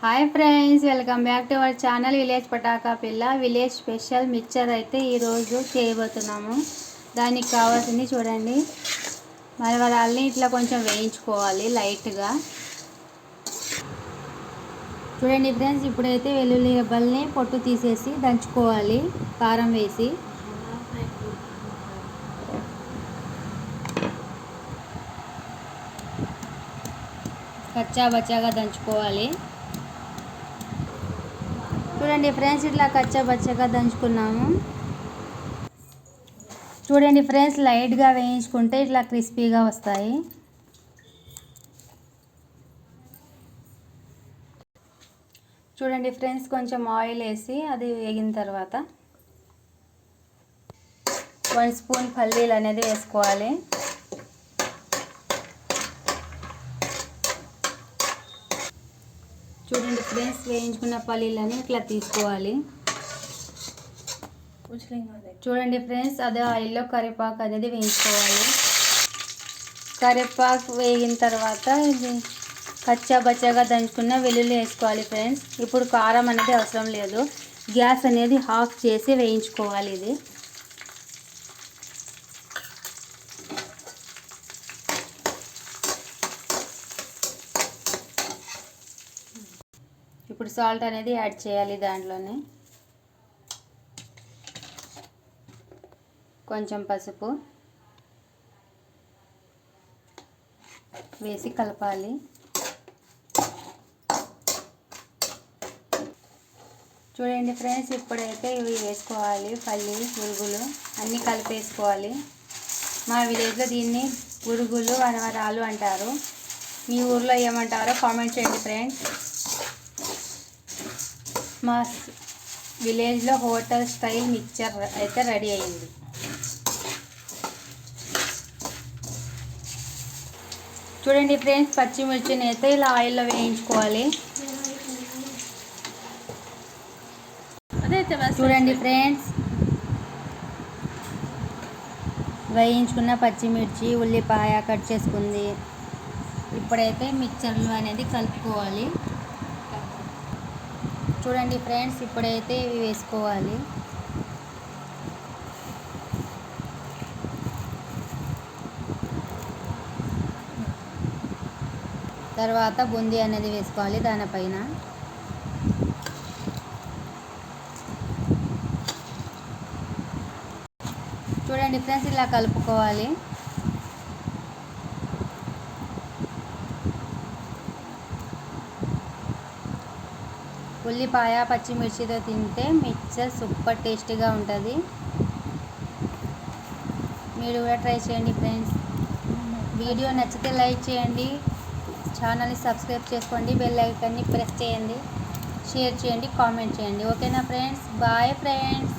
Hi friends welcome back to our channel village Pataka పిల్ల. Village special mixture అయితే ఈరోజు చేయబోతున్నాము. దానికి కావాల్సింది చూడండి. మరవరాల్ని ఇట్లా కొంచెం వేయించుకోవాలి లైట్గా. చూడండి ఫ్రెండ్స్ ఇప్పుడైతే వెల్లుల్లి రెబ్బల్ని పొట్టు తీసేసి దంచుకోవాలి కారం వేసి. కచ్చా బచ్చాగా దంచుకోవాలి. చూడండి ఫ్రెండ్స్ ఇట్లా కచ్చా బచ్చగా దంచుకున్నాము. చూడండి ఫ్రెండ్స్ లైట్గా వేయించుకుంటే ఇట్లా క్రిస్పీగా వస్తాయి. చూడండి ఫ్రెండ్స్ కొంచెం ఆయిల్ వేసి అది వేగిన తర్వాత వన్ స్పూన్ పల్లీలు అనేది వేసుకోవాలి. చూడండి ఫ్రెండ్స్ వేయించుకున్న పల్లీలని ఇట్లా తీసుకోవాలి. చూడండి ఫ్రెండ్స్ అదే ఆయిల్లో కరివేపాకు అనేది వేయించుకోవాలి. కరివేపాకు వేగిన తర్వాత ఇది కచ్చా బచ్చాగా దంచుకున్న వెల్లుల్లి వేసుకోవాలి ఫ్రెండ్స్. ఇప్పుడు కారం అనేది అవసరం లేదు. గ్యాస్ అనేది ఆఫ్ చేసి వేయించుకోవాలి ఇది. ఇప్పుడు సాల్ట్ అనేది యాడ్ చేయాలి దాంట్లోనే. కొంచెం పసుపు. వేసి కలపాలి. చూడండి ఫ్రెండ్స్ ఇప్పుడైతే ఇవి వేసుకోవాలి. పల్లి పురుగులు అన్నీ కలిపేసుకోవాలి. మా విలేజ్లో దీన్ని పురుగులు వనవరాలు అంటారు. మీ ఊర్లో ఏమంటారో కామెంట్ చేయండి ఫ్రెండ్స్. మా విలేజ్లో హోటల్ స్టైల్ మిక్చర్ అయితే రెడీ అయింది. చూడండి ఫ్రెండ్స్ పచ్చిమిర్చిని అయితే ఇలా ఆయిల్లో వేయించుకోవాలి. చూడండి ఫ్రెండ్స్ వేయించుకున్న పచ్చిమిర్చి ఉల్లిపాయ కట్ చేసుకుంది. ఇప్పుడైతే మిక్చర్లు అనేది కలుపుకోవాలి. చూడండి ఫ్రెండ్స్ ఇప్పుడైతే ఇవి వేసుకోవాలి. తర్వాత బూందీ అనేది వేసుకోవాలి దానిపైన. చూడండి ఫ్రెండ్స్ ఇలా కలుపుకోవాలి. ఉల్లిపాయ పచ్చిమిర్చితో తింటే మిక్చర్ సూపర్ టేస్టీగా ఉంటుంది. మీరు కూడా ట్రై చేయండి ఫ్రెండ్స్. వీడియో నచ్చితే లైక్ చేయండి. ఛానల్ని సబ్స్క్రైబ్ చేసుకోండి. బెల్ ఐకాన్ని ప్రెస్ చేయండి. షేర్ చేయండి. కామెంట్ చేయండి. ఓకేనా ఫ్రెండ్స్? Bye friends.